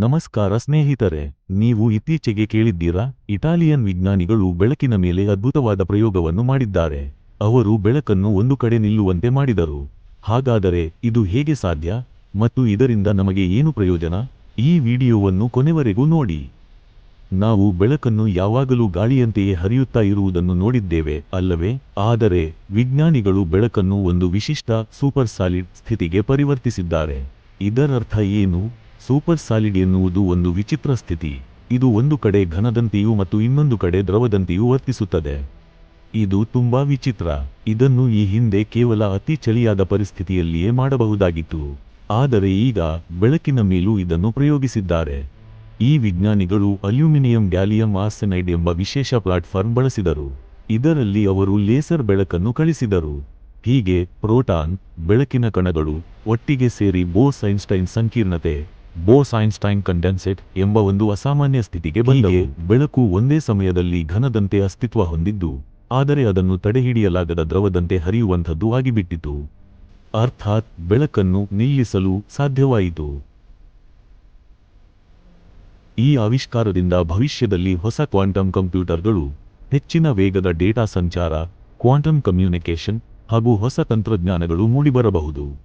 ನಮಸ್ಕಾರ ಸ್ನೇಹಿತರೆ, ನೀವು ಇತ್ತೀಚೆಗೆ ಕೇಳಿದ್ದೀರಾ? ಇಟಾಲಿಯನ್ ವಿಜ್ಞಾನಿಗಳು ಬೆಳಕಿನ ಮೇಲೆ ಅದ್ಭುತವಾದ ಪ್ರಯೋಗವನ್ನು ಮಾಡಿದ್ದಾರೆ. ಅವರು ಬೆಳಕನ್ನು ಒಂದು ಕಡೆ ನಿಲ್ಲುವಂತೆ ಮಾಡಿದರು. ಹಾಗಾದರೆ ಇದು ಹೇಗೆ ಸಾಧ್ಯ? ಮತ್ತು ಇದರಿಂದ ನಮಗೆ ಏನು ಪ್ರಯೋಜನ? ಈ ವಿಡಿಯೋವನ್ನು ಕೊನೆವರೆಗೂ ನೋಡಿ. ನಾವು ಬೆಳಕನ್ನು ಯಾವಾಗಲೂ ಗಾಳಿಯಂತೆಯೇ ಹರಿಯುತ್ತಾ ಇರುವುದನ್ನು ನೋಡಿದ್ದೇವೆ, ಅಲ್ಲವೇ? ಆದರೆ, ವಿಜ್ಞಾನಿಗಳು ಬೆಳಕನ್ನು ಒಂದು ವಿಶಿಷ್ಟ ಸೂಪರ್ ಸಾಲಿಡ್ ಸ್ಥಿತಿಗೆ ಪರಿವರ್ತಿಸಿದ್ದಾರೆ. ಇದರರ್ಥ ಏನು? ಸೂಪರ್ ಸಾಲಿಡ್ ಎನ್ನುವುದು ಒಂದು ವಿಚಿತ್ರ ಸ್ಥಿತಿ. ಇದು ಒಂದು ಕಡೆ ಘನದಂತೆಯೂ ಮತ್ತು ಇನ್ನೊಂದು ಕಡೆ ದ್ರವದಂತೆಯೂ ವರ್ತಿಸುತ್ತದೆ. ಇದು ತುಂಬಾ ವಿಚಿತ್ರ. ಇದನ್ನು ಈ ಹಿಂದೆ ಕೇವಲ ಅತಿ ಚಳಿಯಾದ ಪರಿಸ್ಥಿತಿಯಲ್ಲಿಯೇ ಮಾಡಬಹುದಾಗಿತ್ತು. ಆದರೆ ಈಗ ಬೆಳಕಿನ ಮೇಲೂ ಇದನ್ನು ಪ್ರಯೋಗಿಸಿದ್ದಾರೆ. ಈ ವಿಜ್ಞಾನಿಗಳು ಅಲ್ಯೂಮಿನಿಯಂ ಗ್ಯಾಲಿಯಂ ಆರ್ಸೆನೈಡ್ ಎಂಬ ವಿಶೇಷ ಪ್ಲಾಟ್ಫಾರ್ಮ್ ಬಳಸಿದರು. ಇದರಲ್ಲಿ ಅವರು ಲೇಸರ್ ಬೆಳಕನ್ನು ಕಳಿಸಿದರು. ಹೀಗೆ ಪ್ರೋಟಾನ್, ಬೆಳಕಿನ ಕಣಗಳು, ಒಟ್ಟಿಗೆ ಸೇರಿ ಬೋಸ್ ಐನ್ಸ್ಟೈನ್ ಸಂಕೀರ್ಣತೆ ಬೋಸ್ ಐನ್ಸ್ಟೈನ್ ಕಂಡೆನ್ಸೆಟ್ ಎಂಬ ಒಂದು ಅಸಾಮಾನ್ಯ ಸ್ಥಿತಿಗೆ ಬಂದವು. ಬೆಳಕು ಒಂದೇ ಸಮಯದಲ್ಲಿ ಘನದಂತೆ ಅಸ್ತಿತ್ವ ಹೊಂದಿದ್ದು ಆದರೆ ಅದನ್ನು ತಡೆಹಿಡಿಯಲಾಗದ ದ್ರವದಂತೆ ಹರಿಯುವಂಥದ್ದು ಆಗಿಬಿಟ್ಟಿತು. ಅರ್ಥಾತ್ ಬೆಳಕನ್ನು ನಿಲ್ಲಿಸಲು ಸಾಧ್ಯವಾಯಿತು. ಈ ಆವಿಷ್ಕಾರದಿಂದ ಭವಿಷ್ಯದಲ್ಲಿ ಹೊಸ ಕ್ವಾಂಟಮ್ ಕಂಪ್ಯೂಟರ್ಗಳು ಹೆಚ್ಚಿನ ವೇಗದ ಡೇಟಾ ಸಂಚಾರ ಕ್ವಾಂಟಮ್ ಕಮ್ಯುನಿಕೇಷನ್ ಹಾಗೂ ಹೊಸ ತಂತ್ರಜ್ಞಾನಗಳು ಮೂಡಿಬರಬಹುದು.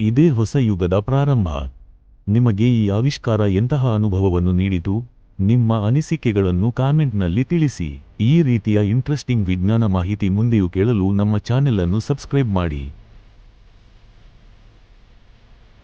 ಇದೇ ಹೊಸ ಯುಗದ ಪ್ರಾರಂಭ. ನಿಮಗೆ ಈ ಆವಿಷ್ಕಾರ ಎಂತಹ ಅನುಭವವನ್ನು ನೀಡಿತು? ನಿಮ್ಮ ಅನಿಸಿಕೆಗಳನ್ನು ಕಾಮೆಂಟ್ನಲ್ಲಿ ತಿಳಿಸಿ. ಈ ರೀತಿಯ ಇಂಟ್ರೆಸ್ಟಿಂಗ್ ವಿಜ್ಞಾನ ಮಾಹಿತಿ ಮುಂದೆಯೂ ಕೇಳಲು ನಮ್ಮ ಚಾನೆಲ್ ಅನ್ನು ಸಬ್ಸ್ಕ್ರೈಬ್ ಮಾಡಿ.